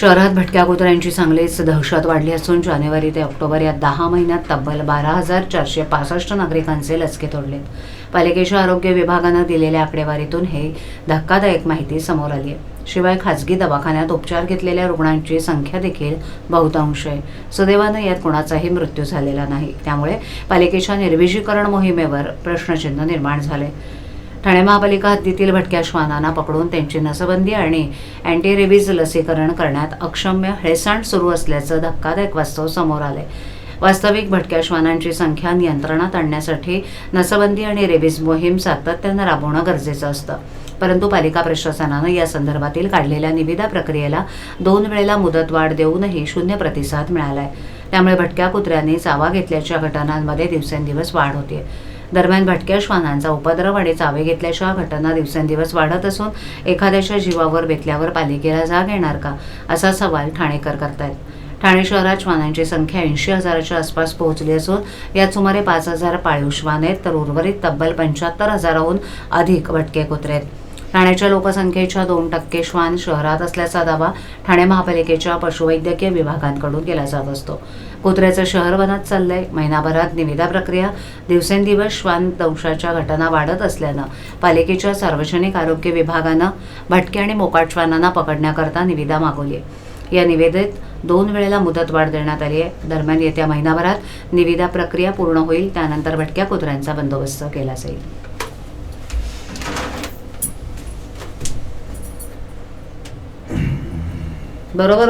शहरात भटक्या कुत्र्यांची चांगलीच दहशत वाढली असून जानेवारी ते ऑक्टोबर या दहा महिन्यात तब्बल बारा हजार चारशे पासष्ट नागरिकांचे लचके तोडलेत. पालिकेच्या आरोग्य विभागानं दिलेल्या आकडेवारीतून हे धक्कादायक माहिती समोर आली आहे शिवाय खाजगी दवाखान्यात उपचार घेतलेल्या रुग्णांची संख्या देखील बहुतांश आहे. सुदैवानं यात कोणाचाही मृत्यू झालेला नाही. त्यामुळे पालिकेच्या निर्विजीकरण मोहिमेवर प्रश्नचिन्ह निर्माण झाले ठाणे महापालिका हद्दीतील भटक्या श्वानांना पकडून त्यांची नसबंदी आणि अँटी रेबीज लसीकरण करण्यात अक्षम्य हेळसांड सुरू असल्याचं धक्कादायक वास्तव समोर आलंय वास्तविक भटक्या श्वानांची संख्या नियंत्रणात आणण्यासाठी नसबंदी आणि रेबीज मोहीम सातत्यानं राबवणं गरजेचं असतं. परंतु पालिका प्रशासनानं या संदर्भातील काढलेल्या निविदा प्रक्रियेला दोन वेळेला मुदतवाढ देऊनही शून्य प्रतिसाद मिळालाय. त्यामुळे भटक्या कुत्र्यांनी चावा घेतल्याच्या घटनांमध्ये दिवसेंदिवस वाढ होते दरम्यान भटक्या श्वानांचा उपद्रव आणि चावे घेतल्याशिवाय घटना दिवसेंदिवस वाढत असून एखाद्याच्या जीवावर बेतल्यावर पालिकेला जाग येणार का? असा सवाल ठाणेकर करतायत. ठाणे शहरात श्वानांची संख्या ऐंशी हजाराच्या आसपास पोहोचली असून यात सुमारे पाच हजार पाळीव श्वान आहेत तर उर्वरित तब्बल पंच्याहत्तर हजाराहून अधिक भटके कुत्रे आहेत. ठाण्याच्या लोकसंख्येच्या दोन टक्के श्वान शहरात असल्याचा दावा ठाणे महापालिकेच्या पशुवैद्यकीय विभागांकडून केला जात असतो. कुत्र्याचं शहर बनत चाललंय. महिनाभरात निविदा प्रक्रिया. दिवसेंदिवस श्वान दंशाच्या घटना वाढत असल्यानं पालिकेच्या सार्वजनिक आरोग्य विभागानं भटके आणि मोकाट श्वानांना पकडण्याकरता निविदा मागवली आहे. या निवेदेत दोन वेळेला मुदतवाढ देण्यात आली आहे. दरम्यान येत्या महिनाभरात निविदा प्रक्रिया पूर्ण होईल. त्यानंतर भटक्या कुत्र्यांचा बंदोबस्त केला जाईल. बरोबर